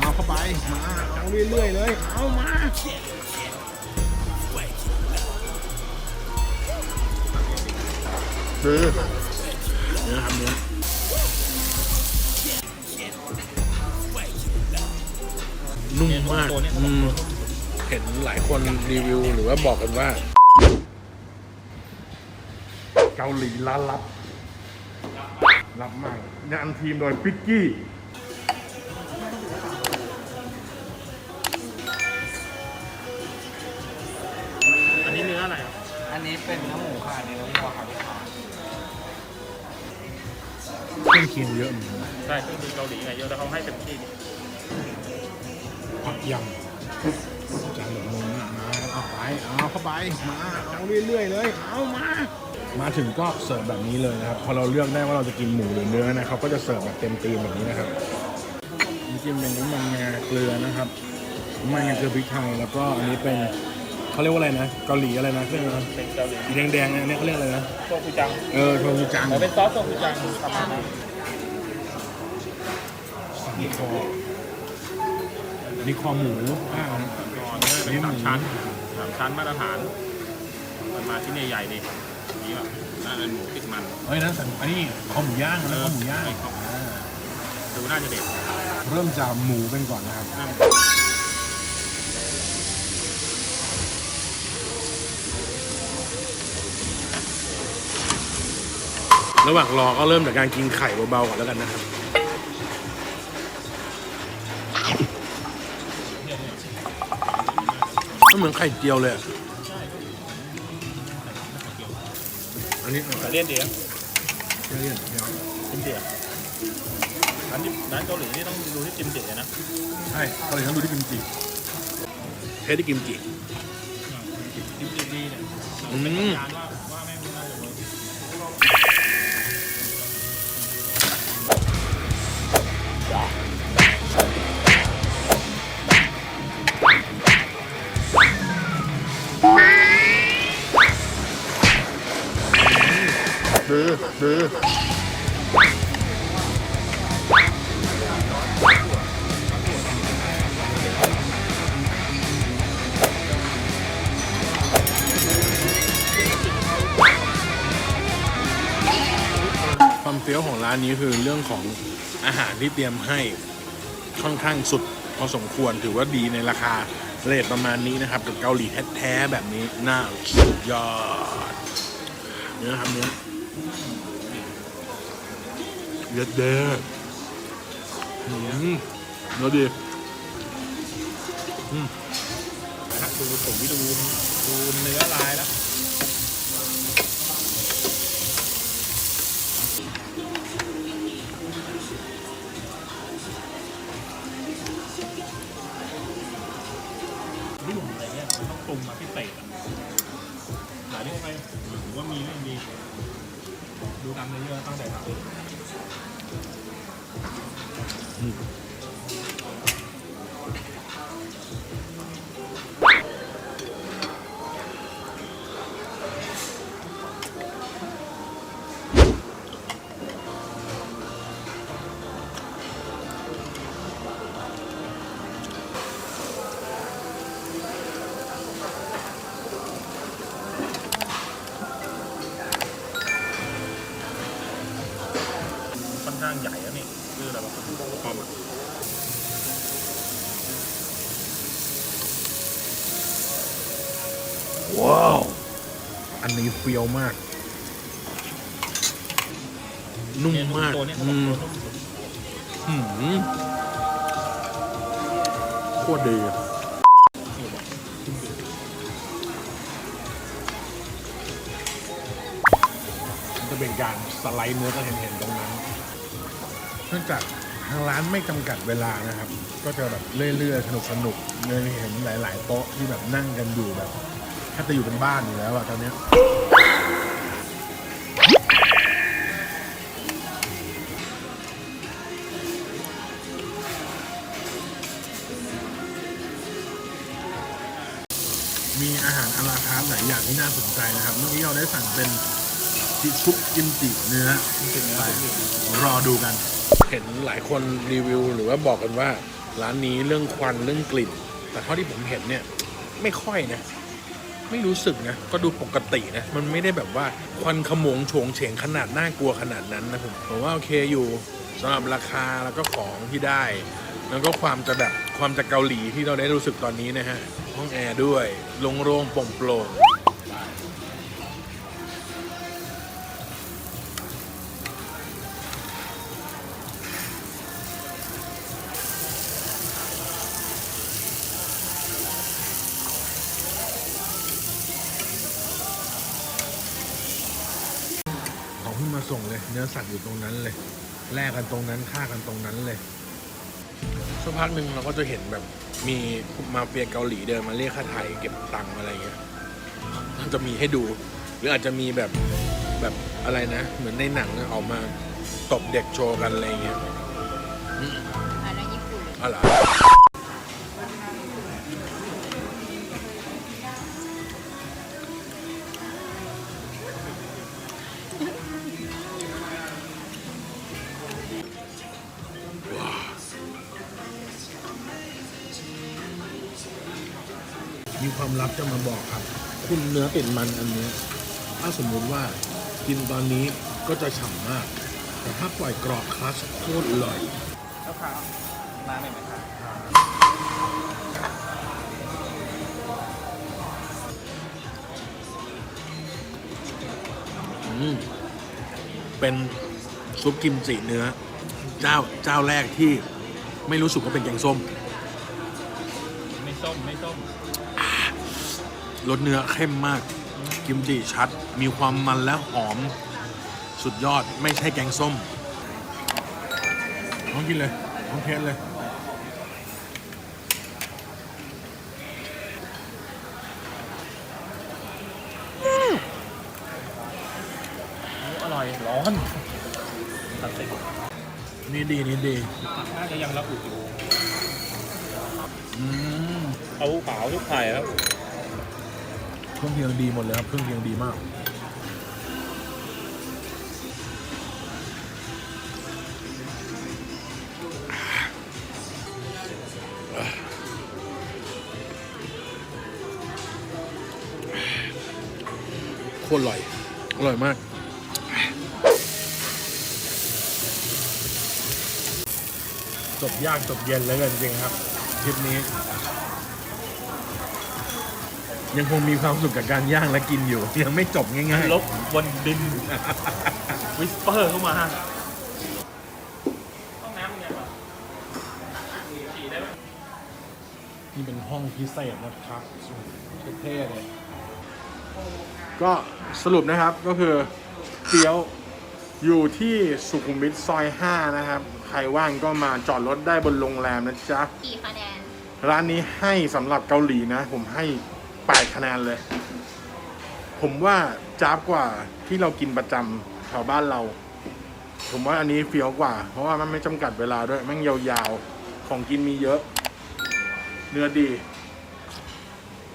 เอาเข้าไป มา เอาเรื่อยๆเลย เอามาคือเนื้อครับเนื้อนุ่มมากเนี้ยอืมเห็นหลายคนรีวิวหรือว่าบอกกันว่า เกาหลีล้านลับ รับมากงานทีมโดยปิกกี้ นนี้เป็นเนื้อหมูค่ะเนื้อวัวค่ะพี่ขาเครื่องเคียงเยอะเหมือนกันนะใช่เครื่องมือเกาหลีไงเยอะแต่เขาให้เต็มที่ผักยำจานแบบนี้มาเอาไปเอาเข้าไปมาเอาเรื่อยๆเลย เอามา มาถึงก็เสิร์ฟแบบนี้เลยนะครับ พอเราเลือกได้ว่าเราจะกินหมูหรือเนื้อนะเขาก็จะเสิร์ฟแบบเต็มตีมแบบนี้นะครับน้ำจิ้มเป็นน้ำมันงาเกลือนะครับน้ำมันงาเกลือพริกไทยแล้วก็อันนี้เป็น เขาเรียกว่าอะไรนะเกาหลีอะไรนะเรียกอะไรนะเป็นเกาหลีสีแดงๆอันนี้เขาเรียกอะไรนะโซกุจังเออโทมิจังเหมือนเป็นซอสโซกุจังประมาณนั้นสันคออันนี้คอหมูอ่านอนเนื้อเป็นสามชั้นสามชั้นมาตรฐาน มันมาที่นี่ใหญ่ดินี่แบบน่าเป็นหมูติดมันเฮ้ยนั่นสันอันนี้คอหมูย่างนะคอหมูย่างใช่ครับดูน่าจะเด็ดเริ่มจากหมูเป็นก่อนนะครับน่า ระหว่างรอก็เริ่มจากการกินไข่เบาๆก่อนแล้วกันนะครับก็เหมือนไข่เจียวเลยอะอันนี้แต่เลี่ยนดีนะเจียวเลี่ยนเจียวจิมเดียร้านที่ร้านเกาหลีนี่ต้องดูที่จิมเดียนะใช่เกาหลีต้องดูที่กิมจิเทสที่กิมจิจิมเดียดีเนี่ยอืมยานว่าว่า คือคือความเฟี้ยวของร้านนี้คือเรื่องของอาหารที่เตรียมให้ค่อนข้างสุดพอสมควรถือว่าดีในราคาเรทประมาณนี้นะครับกับเกาหลีแท้ๆแบบนี้น่าสุดยอดเนื้อครับเนื้อ เยอะเด้ออืมเนื้อดีนะดูผมวิดูดูเนื้อลายแล้วรุ่มอะไรเงี้ยมันต้องปรุงมาพิเศษอะหลายเรื่องไปหรือว่ามีเรื่องดี ดูตามเนื้อเยอะตั้งแต่ทำค่อน ข้างใหญ่ แล้วนี่คืออะไรวะคอมอะว้าว อันนี้เฟี้ยวมาก นุ่มมากอืมหืมโคตรดีจะเป็นการสไลด์เนื้อก็เห็นๆตรงนั้น เนื่องจาก ทางร้านไม่จำกัดเวลานะครับ ก็จะแบบเรื่อยๆสนุกๆเลยเห็นหลาย ๆ โต๊ะที่แบบนั่งกันอยู่แบบแทบจะอยู่เป็นบ้านอยู่แล้วอะตอนเนี้ยมีอาหารอาราคาร์หลายอย่างที่น่าสนใจนะครับ เมื่อกี้เราได้สั่งเป็นชิชุบกิมจิเนื้อไปรอดูกัน เห็นหลายคนรีวิวหรือว่าบอกกันว่า ร้านนี้เรื่องควันเรื่องกลิ่น แต่เท่าที่ผมเห็นเนี่ยไม่ค่อยนะ ไม่รู้สึกนะ ก็ดูปกตินะ มันไม่ได้แบบว่าควันขมงโฉงเฉงขนาดน่ากลัวขนาดนั้นนะผมผมว่าโอเคอยู่สำหรับราคาแล้วก็ของที่ได้ แล้วก็ความจะแบบความจะเกาหลีที่เราได้รู้สึกตอนนี้นะฮะห้องแอร์ด้วยโล่งๆโปร่งๆ ของเพิ่งมาส่งเลย เนื้อสัตว์อยู่ตรงนั้นเลย แลกกันตรงนั้นฆ่ากันตรงนั้นเลยสักพักหนึ่งเราก็จะเห็นแบบมีมาเฟียเกาหลีเดินมาเรียกค่าไทยเก็บตังค์อะไรเงี้ยมันจะมีให้ดู หรืออาจจะมีแบบแบบอะไรนะ เหมือนในหนังนะออกมาตบเด็กโชว์กันอะไรเงี้ยอันนั้นญี่ปุ่นอะไร มีความลับจะมาบอกครับ คุณเนื้อติดมันอันนี้ ถ้าสมมุติว่ากินตอนนี้ก็จะฉ่ำมาก แต่ถ้าปล่อยกรอบคลัสโคตรอร่อยแล้วครับมาหน่อยไหมครับอืมเป็นซุปกิมจิเนื้อ เจ้าเจ้าแรกที่ไม่รู้สึกว่าเป็นแกงส้ม ไม่ส้ม ไม่ส้ม รสเนื้อเข้มมาก กิมจิชัด มีความมันและหอม สุดยอดไม่ใช่แกงส้มต้องกินเลยต้องเทสเลย อร่อย ร้อนตัดสินี่ดีนี่ดีน่าจะยังรับอุดอยู่ อืม เอาเปล่าทุกไข่ครับ เครื่องเคียงดีหมดเลยครับเครื่องเคียงดีมากโคตรอร่อย อร่อยมากจบยากจบเย็นเลยกันจริงๆครับทริปนี้ ยังคงมีความสุขกับการย่างและกินอยู่ ยังไม่จบง่ายลบวนดิน วิสเปอร์เข้ามาห้องน้ำเนี่ยป่ะขี่ได้ไหมๆนี่เป็นห้องพิเศษนะครับเท่ๆเลย ก็สรุปนะครับก็คือเฟี้ยวอยู่ที่สุขุมวิทซอย 5 นะครับ ใครว่างก็มาจอดรถได้บนโรงแรมนะจ๊ะ กี่คะแนน ร้านนี้ให้สำหรับเกาหลีนะ ผมให้ 8คะแนนเลย ผมว่าจ้าบกว่าที่เรากินประจำแถวบ้านเรา ผมว่าอันนี้เฟี้ยวกว่า เพราะว่ามันไม่จำกัดเวลาด้วยแมันยาวๆ ของกินมีเยอะ เนื้อดี